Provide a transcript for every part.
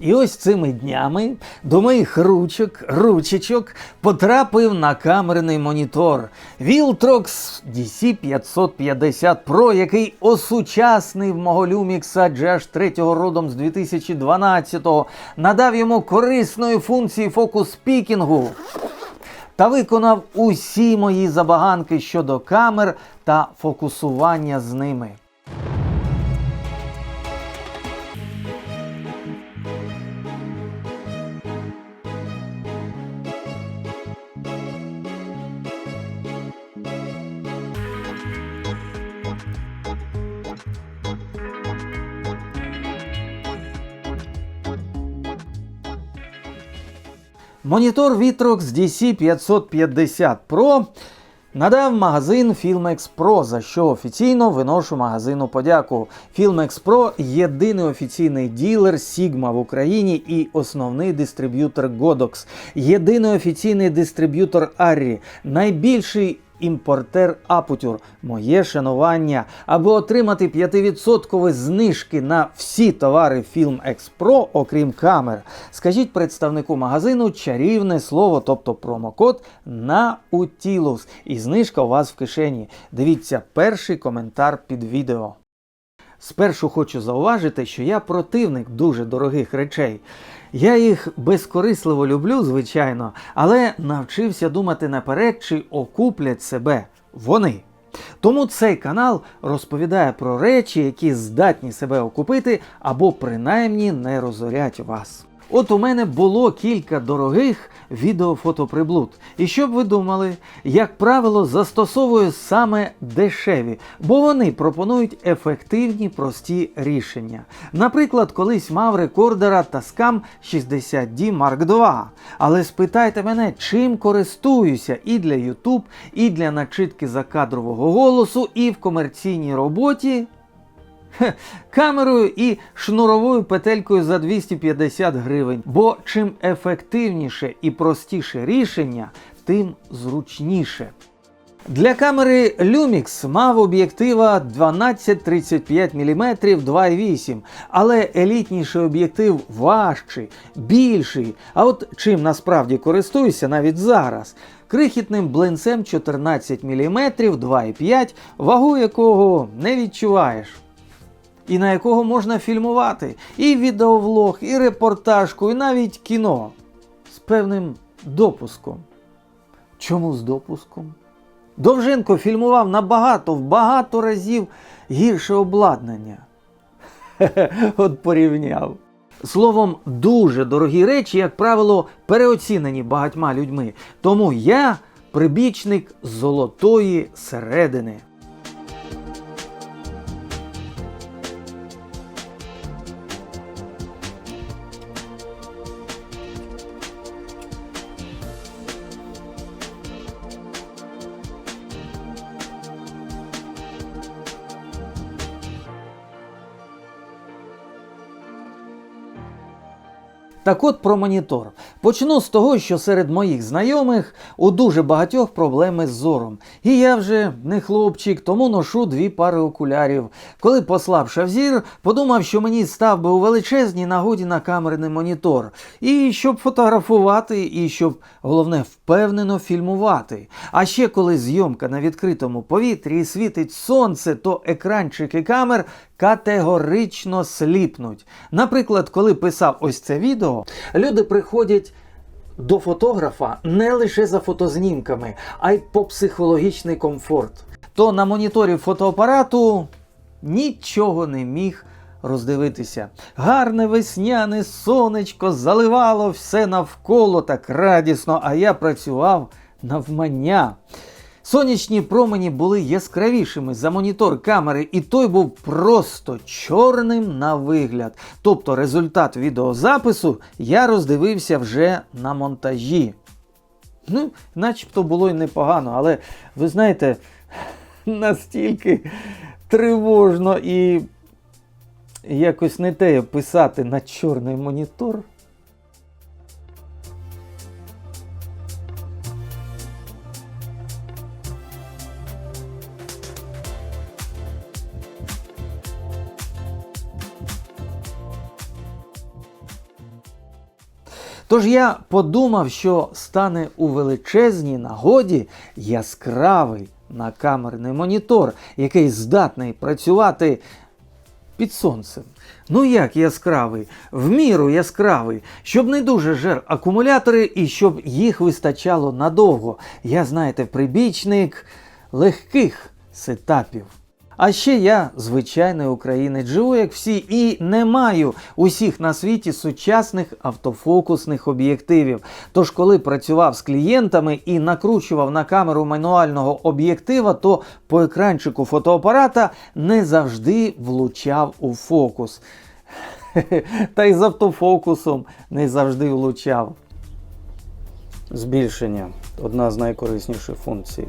І ось цими днями до моїх ручок, ручечок потрапив на камерний монітор Viltrox DC550 Pro, який осучаснив мого Lumix GH3 родом з 2012-го, надав йому корисної функції фокус-пікінгу та виконав усі мої забаганки щодо камер та фокусування з ними. Монітор Vitrox DC550 Pro надав магазин Filmex Pro, за що офіційно виношу магазину подяку. Filmex Pro – єдиний офіційний ділер Sigma в Україні і основний дистриб'ютор Godox, єдиний офіційний дистриб'ютор Arri, найбільший імпортер Апутюр, Моє шанування. Аби отримати 5% знижки на всі товари Film Pro, окрім камер, скажіть представнику магазину чарівне слово, тобто промокод на Утілус. І знижка у вас в кишені. Дивіться перший коментар під відео. Спершу хочу зауважити, що я противник дуже дорогих речей. Я їх безкорисливо люблю, звичайно, але навчився думати наперед, чи окуплять себе вони. Тому цей канал розповідає про речі, які здатні себе окупити або принаймні не розорять вас. От у мене було кілька дорогих відеофотоприблуд. І що б ви думали, як правило, застосовую саме дешеві, бо вони пропонують ефективні прості рішення. Наприклад, колись мав рекордера Tascam 60D Mark II. Але спитайте мене, чим користуюся і для YouTube, і для начитки закадрового голосу, і в комерційній роботі. Камерою і шнуровою петелькою за 250 гривень. Бо чим ефективніше і простіше рішення, тим зручніше. Для камери Lumix мав об'єктива 12-35 мм 2.8, але елітніший об'єктив важчий, більший. А от чим насправді користуюся навіть зараз. Крихітним блинцем 14 мм 2,5, вагу якого не відчуваєш і на якого можна фільмувати і відеовлог, і репортажку, і навіть кіно з певним допуском. Чому з допуском? Довженко фільмував набагато, в багато разів гірше обладнання. От порівняв. Словом, дуже дорогі речі, як правило, переоцінені багатьма людьми. Тому я прибічник золотої середини. Так от про монітор. Почну з того, що серед моїх знайомих у дуже багатьох проблеми з зором. І я вже не хлопчик, тому ношу дві пари окулярів. Коли послабшав зір, подумав, що мені став би у величезній нагоді на камерний монітор. І щоб фотографувати, і щоб головне впевнено фільмувати. А ще коли зйомка на відкритому повітрі світить сонце, то екранчики камер категорично сліпнуть. Наприклад, коли писав ось це відео, люди приходять. До фотографа не лише за фотознімками, а й по психологічний комфорт. То на моніторі фотоапарату нічого не міг роздивитися. Гарне весняне сонечко заливало все навколо так радісно, а я працював навмання. Сонячні промені були яскравішими за монітор камери, і той був просто чорним на вигляд. Тобто результат відеозапису я роздивився вже на монтажі. Ну, начебто було й непогано, але ви знаєте, настільки тривожно і якось не те писати на чорний монітор. Тож я подумав, що стане у величезній нагоді яскравий накамерний монітор, який здатний працювати під сонцем. Ну як яскравий, в міру яскравий, щоб не дуже жер акумулятори і щоб їх вистачало надовго. Я, знаєте, прибічник легких сетапів. А ще я звичайний українець, живу як всі, і не маю усіх на світі сучасних автофокусних об'єктивів. Тож, коли працював з клієнтами і накручував на камеру мануального об'єктива, то по екранчику фотоапарата не завжди влучав у фокус. Та й з автофокусом не завжди влучав. Збільшення одна з найкорисніших функцій.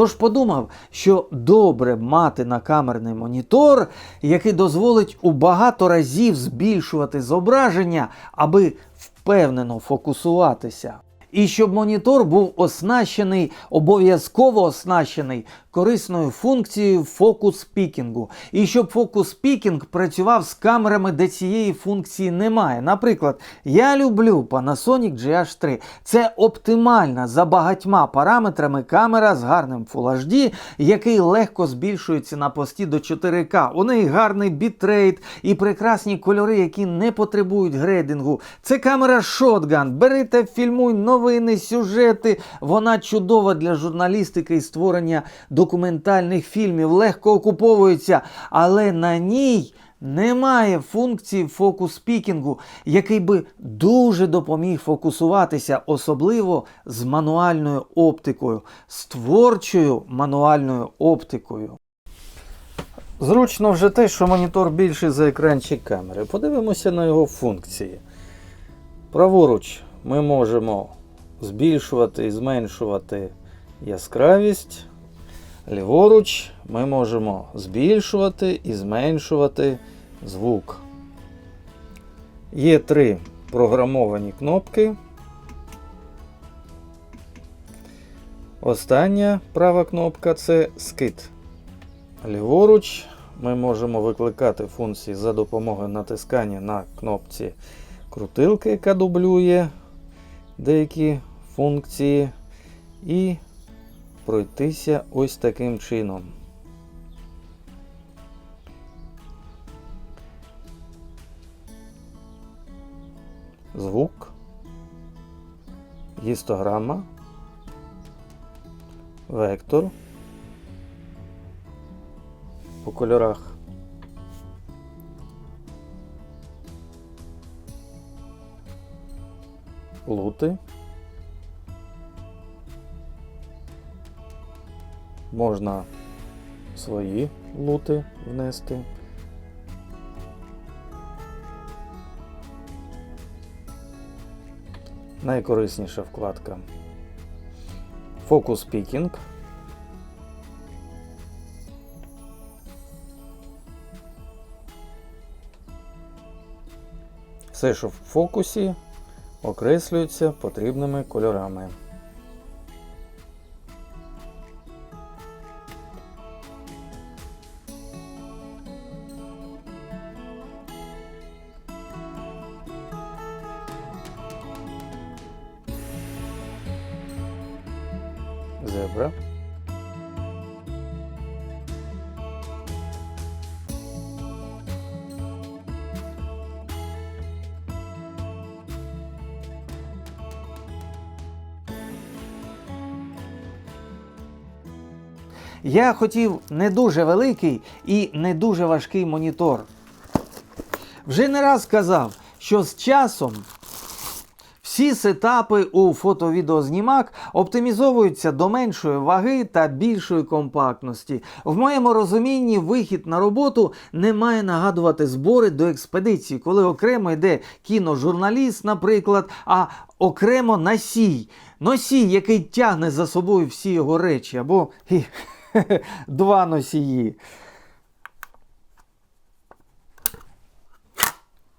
Тож подумав, що добре мати накамерний монітор, який дозволить у багато разів збільшувати зображення, аби впевнено фокусуватися. І щоб монітор був оснащений, обов'язково оснащений корисною функцією фокус пікінгу. І щоб фокус пікінг працював з камерами, де цієї функції немає. Наприклад, я люблю Panasonic GH3. Це оптимальна за багатьма параметрами камера з гарним Full HD, який легко збільшується на пості до 4К. У неї гарний бітрейт і прекрасні кольори, які не потребують грейдингу. Це камера Shotgun. Берите, фільмуй новини, сюжети. Вона чудова для журналістики і створення документальних фільмів, легко окуповується, але на ній. Немає функції фокус пікінгу, який би дуже допоміг фокусуватися, особливо з мануальною оптикою, з творчою мануальною оптикою. Зручно вже те, що монітор більший за екранчик камери. Подивимося на його функції. Праворуч ми можемо збільшувати і зменшувати яскравість. Ліворуч ми можемо збільшувати і зменшувати звук. Є три програмовані кнопки. Остання права кнопка це скид. Ліворуч ми можемо викликати функції за допомогою натискання на кнопці крутилки, яка дублює деякі функції. І пройтися ось таким чином. Звук, гістограма, вектор по кольорах. Лути. Можна свої лути внести. Найкорисніша вкладка. Focus Picking. Все, що в фокусі, окреслюється потрібними кольорами. Я хотів не дуже великий і не дуже важкий монітор. Вже не раз казав, що з часом всі сетапи у фото-відеознімак оптимізовуються до меншої ваги та більшої компактності. В моєму розумінні вихід на роботу не має нагадувати збори до експедиції, коли окремо йде кіножурналіст, наприклад, а окремо носій. Носій, який тягне за собою всі його речі, або два носії.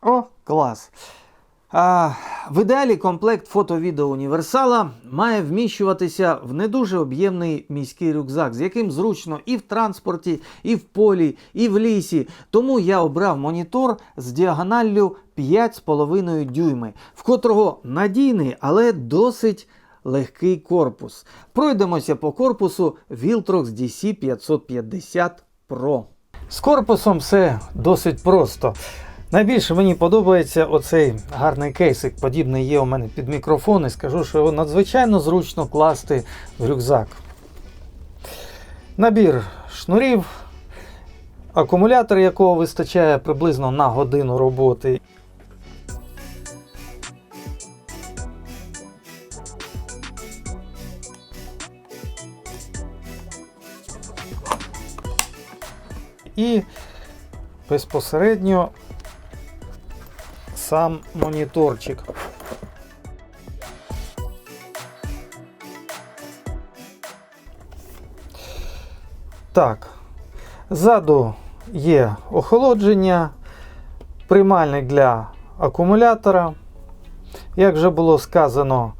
О, клас. А, В ідеалі комплект фото-відео універсала має вміщуватися в не дуже об'ємний міський рюкзак, з яким зручно і в транспорті, і в полі, і в лісі. Тому я обрав монітор з діагоналлю 5,5 дюйми, в котрого надійний, але досить легкий корпус. Пройдемося по корпусу Viltrox DC550 Pro. З корпусом все досить просто. Найбільше мені подобається оцей гарний кейсик, подібний є у мене під мікрофон, і скажу, що його надзвичайно зручно класти в рюкзак. Набір шнурів, акумулятор, якого вистачає приблизно на годину роботи. І безпосередньо сам моніторчик. Так, ззаду є охолодження, приймальник для акумулятора. Як вже було сказано,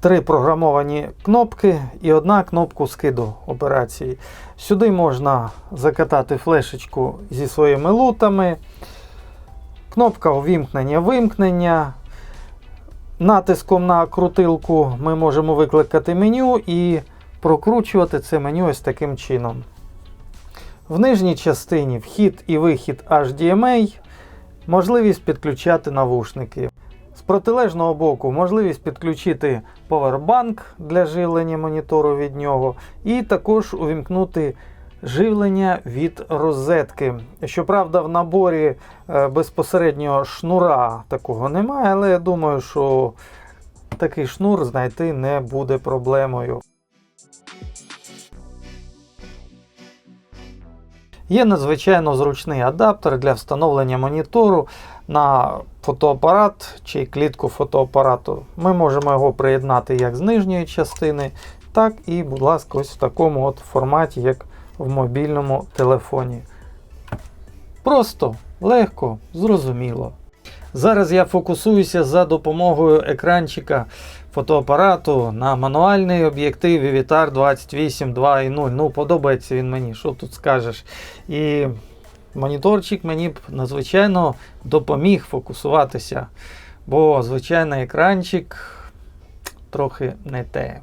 три програмовані кнопки і одна кнопку скиду операції. Сюди можна закатати флешечку зі своїми лутами. Кнопка увімкнення-вимкнення. Натиском на крутилку ми можемо викликати меню і прокручувати це меню ось таким чином. В нижній частині вхід і вихід HDMI, можливість підключати навушники. Протилежного боку можливість підключити повербанк для живлення монітору від нього, і також увімкнути живлення від розетки. Щоправда, в наборі е, безпосередньо шнура такого немає, але я думаю, що такий шнур знайти не буде проблемою. Є надзвичайно зручний адаптер для встановлення монітору на фотоапарат чи клітку фотоапарату. Ми можемо його приєднати як з нижньої частини, так і, будь ласка, ось в такому от форматі, як в мобільному телефоні. Просто, легко, зрозуміло. Зараз я фокусуюся за допомогою екранчика фотоапарату на мануальний об'єктив Vivitar 28 2.0. Ну, подобається він мені, що тут скажеш. І моніторчик мені б надзвичайно допоміг фокусуватися, бо звичайний екранчик трохи не те.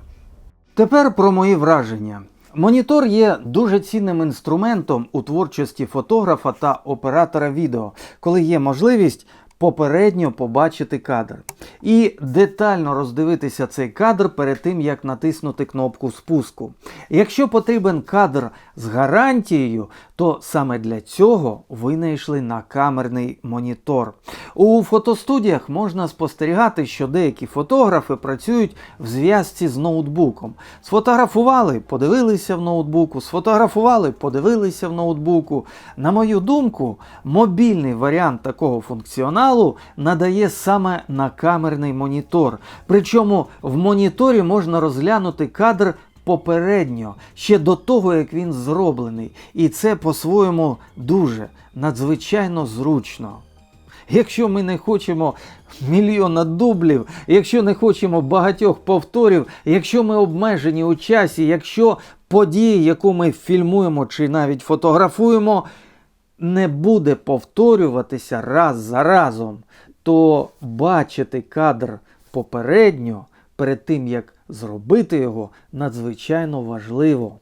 Тепер про мої враження. Монітор є дуже цінним інструментом у творчості фотографа та оператора відео, коли є можливість попередньо побачити кадр і детально роздивитися цей кадр перед тим, як натиснути кнопку спуску. Якщо потрібен кадр з гарантією, то саме для цього винайшли накамерний монітор. У фотостудіях можна спостерігати, що деякі фотографи працюють в зв'язці з ноутбуком. Сфотографували, подивилися в ноутбуку, сфотографували, подивилися в ноутбуку. На мою думку, мобільний варіант такого функціоналу надає саме накамерний монітор. Причому в моніторі можна розглянути кадр попередньо, ще до того, як він зроблений. І це по-своєму дуже надзвичайно зручно. Якщо ми не хочемо мільйона дублів, якщо не хочемо багатьох повторів, якщо ми обмежені у часі, якщо події, яку ми фільмуємо чи навіть фотографуємо, не буде повторюватися раз за разом, то бачити кадр попередньо перед тим, як зробити його, надзвичайно важливо.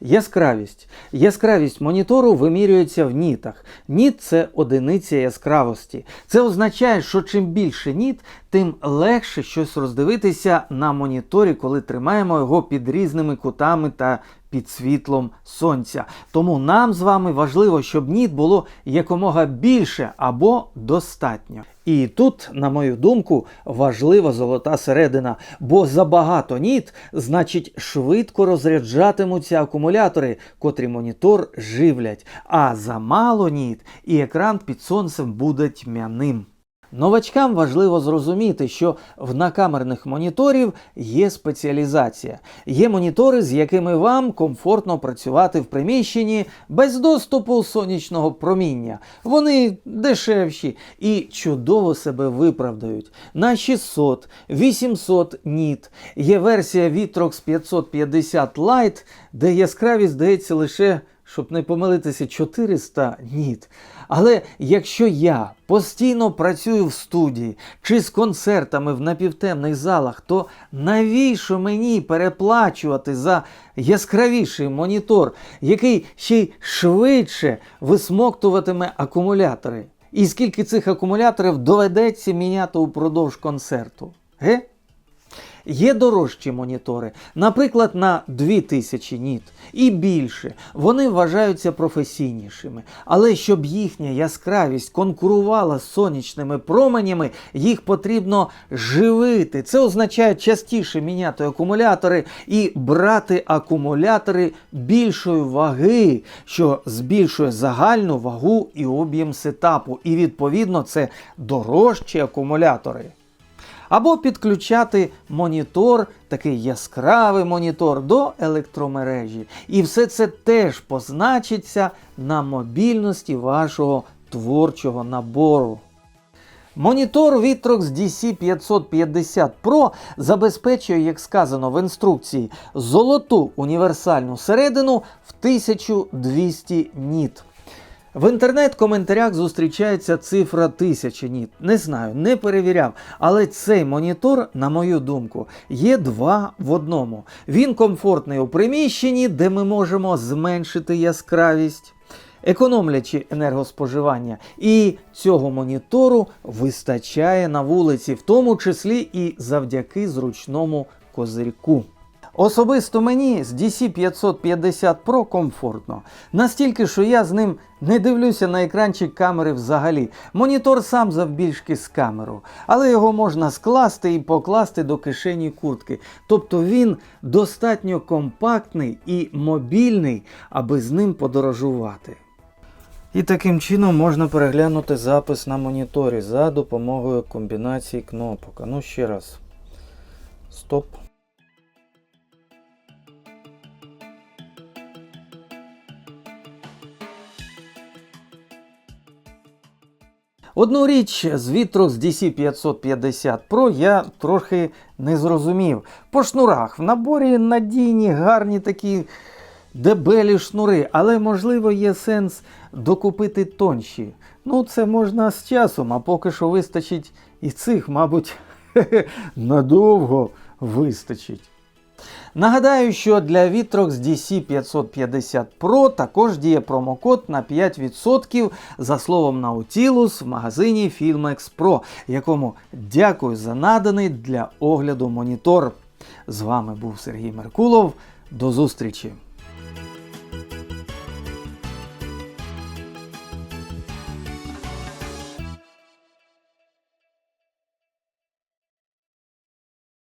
Яскравість. Яскравість монітору вимірюється в нітах. Ніт це одиниця яскравості. Це означає, що чим більше ніт, тим легше щось роздивитися на моніторі, коли тримаємо його під різними кутами та під світлом сонця. Тому нам з вами важливо, щоб ніт було якомога більше або достатньо. І тут, на мою думку, важлива золота середина, бо забагато ніт, значить, швидко розряджатимуться акумулятори, котрі монітор живлять. А замало ніт і екран під сонцем буде тьмяним. Новачкам важливо зрозуміти, що в накамерних моніторів є спеціалізація. Є монітори, з якими вам комфортно працювати в приміщенні без доступу сонячного проміння. Вони дешевші і чудово себе виправдають. На 600, 800 ніт. Є версія Vitrox 550 Lite, де яскравість здається лише щоб не помилитися 400 ніт. Але якщо я постійно працюю в студії чи з концертами в напівтемних залах, то навіщо мені переплачувати за яскравіший монітор, який ще й швидше висмоктуватиме акумулятори? І скільки цих акумуляторів доведеться міняти упродовж концерту? Ге? Є дорожчі монітори, наприклад, на 2000 ніт і більше. Вони вважаються професійнішими. Але щоб їхня яскравість конкурувала з сонячними променями, їх потрібно живити. Це означає частіше міняти акумулятори і брати акумулятори більшої ваги, що збільшує загальну вагу і об'єм сетапу. І відповідно це дорожчі акумулятори. Або підключати монітор, такий яскравий монітор до електромережі. І все це теж позначиться на мобільності вашого творчого набору. Монітор Vitrox DC550 Pro забезпечує, як сказано в інструкції, золоту універсальну середину в 1200 ніт. В інтернет-коментарях зустрічається цифра 1000 ніт. Не знаю, не перевіряв. Але цей монітор, на мою думку, є два в одному. Він комфортний у приміщенні, де ми можемо зменшити яскравість, економлячи енергоспоживання. І цього монітору вистачає на вулиці, в тому числі і завдяки зручному козирьку. Особисто мені з DC550 Pro комфортно. Настільки, що я з ним не дивлюся на екранчик камери взагалі. Монітор сам завбільшки з камеру, але його можна скласти і покласти до кишені куртки. Тобто він достатньо компактний і мобільний, аби з ним подорожувати. І таким чином можна переглянути запис на моніторі за допомогою комбінації кнопок. А ну ще раз. Стоп. Одну річ з Vitrox DC550 Pro я трохи не зрозумів. По шнурах в наборі надійні, гарні такі дебелі шнури, але можливо є сенс докупити тонші. Ну, це можна з часом, а поки що вистачить і цих, мабуть, надовго вистачить. Нагадаю, що для Vitrox DC550 Pro також діє промокод на 5% за словом Nautilus в магазині Filmex Pro, якому дякую за наданий для огляду монітор. З вами був Сергій Меркулов. До зустрічі!